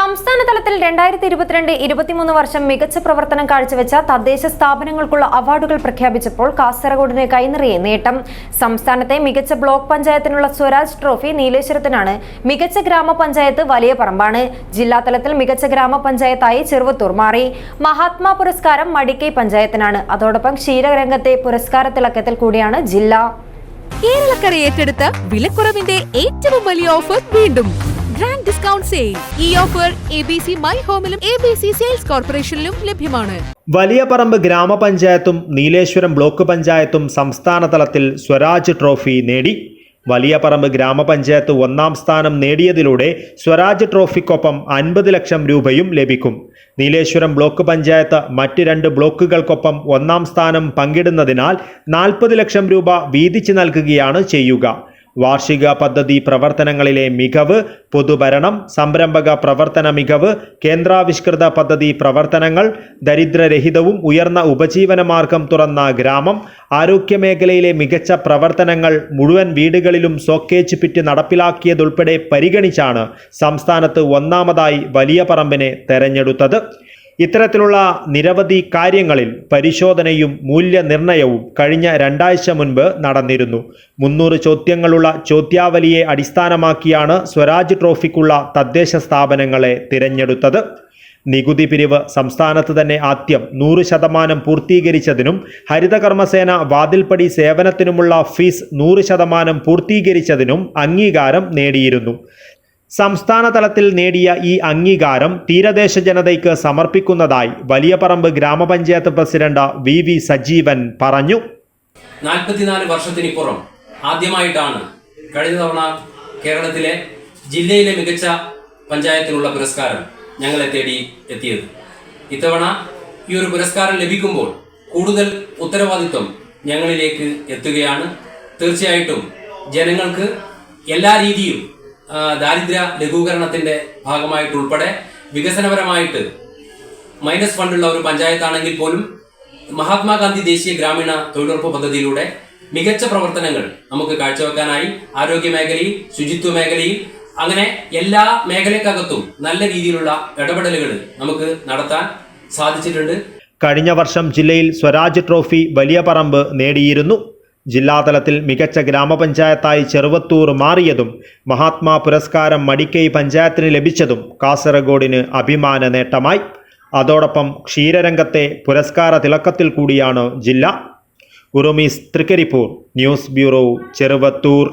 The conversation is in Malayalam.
സംസ്ഥാന തലത്തിൽ രണ്ടായിരത്തി ഇരുപത്തിരണ്ട് ഇരുപത്തിമൂന്ന് വർഷം മികച്ച പ്രവർത്തനം കാഴ്ചവെച്ച തദ്ദേശ സ്ഥാപനങ്ങൾക്കുള്ള അവാർഡുകൾ പ്രഖ്യാപിച്ചപ്പോൾ കാസർഗോഡിന് കൈനിറിയ നേട്ടം. സംസ്ഥാനത്തെ മികച്ച ബ്ലോക്ക് പഞ്ചായത്തിനുള്ള സ്വരാജ് ട്രോഫി നീലേശ്വരത്തിനാണ്. മികച്ച ഗ്രാമപഞ്ചായത്ത് വലിയ പറമ്പാണ്. ജില്ലാതലത്തിൽ മികച്ച ഗ്രാമപഞ്ചായത്തായി ചെറുവത്തൂർ മാറി. മഹാത്മാ പുരസ്കാരം മടിക്കൈ പഞ്ചായത്തിനാണ്. അതോടൊപ്പം ക്ഷീരരംഗത്തെ പുരസ്കാര തിളക്കത്തിൽ കൂടിയാണ് ജില്ല. കേരളക്കര ഏറ്റെടുത്ത വിലക്കുറവിന്റെ ഏറ്റവും വലിയ ഓഫർ വീണ്ടും. ഗ്രാൻഡ് ഡിസ്കൗണ്ട് സെയിൽ ഈ offer A B C my ഹോമിലും A B C sales കോർപ്പറേഷനിലും ലഭ്യമാണ്. വലിയ പറമ്പ് ഗ്രാമപഞ്ചായത്തും നീലേശ്വരം ബ്ലോക്ക് പഞ്ചായത്തും സംസ്ഥാന തലത്തിൽ സ്വരാജ് ട്രോഫി നേടി. വലിയ പറമ്പ് ഗ്രാമപഞ്ചായത്ത് ഒന്നാം സ്ഥാനം നേടിയതിലൂടെ സ്വരാജ് ട്രോഫിക്കൊപ്പം അൻപത് ലക്ഷം രൂപയും ലഭിക്കും. നീലേശ്വരം ബ്ലോക്ക് പഞ്ചായത്ത് മറ്റ് രണ്ട് ബ്ലോക്കുകൾക്കൊപ്പം ഒന്നാം സ്ഥാനം പങ്കിടുന്നതിനാൽ നാൽപ്പത് ലക്ഷം രൂപ വീതിച്ചു നൽകുകയാണ് ചെയ്യുക. വാർഷിക പദ്ധതി പ്രവർത്തനങ്ങളിലെ മികവ് പൊതുഭരണം സംരംഭക പ്രവർത്തന മികവ് കേന്ദ്രാവിഷ്കൃത പദ്ധതി പ്രവർത്തനങ്ങൾ ദരിദ്രരഹിതവും ഉയർന്ന ഉപജീവനമാർഗം തുറന്ന ഗ്രാമം ആരോഗ്യമേഖലയിലെ മികച്ച പ്രവർത്തനങ്ങൾ മുഴുവൻ വീടുകളിലും സോക്കേജ് പിറ്റ് നടപ്പിലാക്കിയതുൾപ്പെടെ പരിഗണിച്ചാണ് സംസ്ഥാനത്ത് ഒന്നാമതായി വലിയ പറമ്പിനെ തെരഞ്ഞെടുത്തത്. ഇത്തരത്തിലുള്ള നിരവധി കാര്യങ്ങളിൽ പരിശോധനയും മൂല്യനിർണയവും കഴിഞ്ഞ രണ്ടാഴ്ച മുൻപ് നടന്നിരുന്നു. മുന്നൂറ് ചോദ്യങ്ങളുള്ള ചോദ്യാവലിയെ അടിസ്ഥാനമാക്കിയാണ് സ്വരാജ് ട്രോഫിക്കുള്ള തദ്ദേശ സ്ഥാപനങ്ങളെ തിരഞ്ഞെടുത്തത്. നികുതി പിരിവ് സംസ്ഥാനത്ത് തന്നെ ആദ്യം നൂറ് ശതമാനം പൂർത്തീകരിച്ചതിനും ഹരിതകർമ്മസേന വാതിൽപ്പടി സേവനത്തിനുമുള്ള ഫീസ് നൂറ് ശതമാനം പൂർത്തീകരിച്ചതിനും അംഗീകാരം നേടിയിരുന്നു. സംസ്ഥാന തലത്തിൽ നേടിയ ഈ അംഗീകാരം തീരദേശ ജനതയ്ക്ക് സമർപ്പിക്കുന്നതായി വലിയപറമ്പ് ഗ്രാമപഞ്ചായത്ത് പ്രസിഡന്റ് വി വി സജീവൻ പറഞ്ഞു. നാൽപ്പത്തിനാല് വർഷത്തിനിപ്പുറം ആദ്യമായിട്ടാണ് കഴിഞ്ഞ തവണ കേരളത്തിലെ ജില്ലയിലെ മികച്ച പഞ്ചായത്തിനുള്ള പുരസ്കാരം ഞങ്ങളെ തേടി എത്തിയത്. ഇത്തവണ ഈ ഒരു പുരസ്കാരം ലഭിക്കുമ്പോൾ കൂടുതൽ ഉത്തരവാദിത്വം ഞങ്ങളിലേക്ക് എത്തുകയാണ്. തീർച്ചയായിട്ടും ജനങ്ങൾക്ക് എല്ലാ രീതിയും ദാരിദ്ര്യ ലഘൂകരണത്തിന്റെ ഭാഗമായിട്ടുൾപ്പെടെ വികസനപരമായിട്ട് മൈനസ് ഫണ്ടുള്ള ഒരു പഞ്ചായത്താണെങ്കിൽ പോലും മഹാത്മാഗാന്ധി ദേശീയ ഗ്രാമീണ തൊഴിലുറപ്പ് പദ്ധതിയിലൂടെ മികച്ച പ്രവർത്തനങ്ങൾ നമുക്ക് കാഴ്ചവെക്കാനായി ആരോഗ്യ മേഖലയിൽ ശുചിത്വ മേഖലയിൽ അങ്ങനെ എല്ലാ മേഖലക്കകത്തും നല്ല രീതിയിലുള്ള ഇടപെടലുകൾ നമുക്ക് നടത്താൻ സാധിച്ചിട്ടുണ്ട്. കഴിഞ്ഞ വർഷം ജില്ലയിൽ സ്വരാജ് ട്രോഫി വലിയ പറമ്പ് നേടിയിരുന്നു. ജില്ലാതലത്തിൽ മികച്ച ഗ്രാമപഞ്ചായത്തായി ചെറുവത്തൂർ മാറിയതും മഹാത്മാ പുരസ്കാരം മടിക്കൈ പഞ്ചായത്തിന് ലഭിച്ചതും കാസർഗോഡിന് അഭിമാന നേട്ടമായി. അതോടൊപ്പം ക്ഷീരരംഗത്തെ പുരസ്കാര തിളക്കത്തിൽ കൂടിയാണ് ജില്ല. Urumees Trikaripur news bureau Cheruvathur.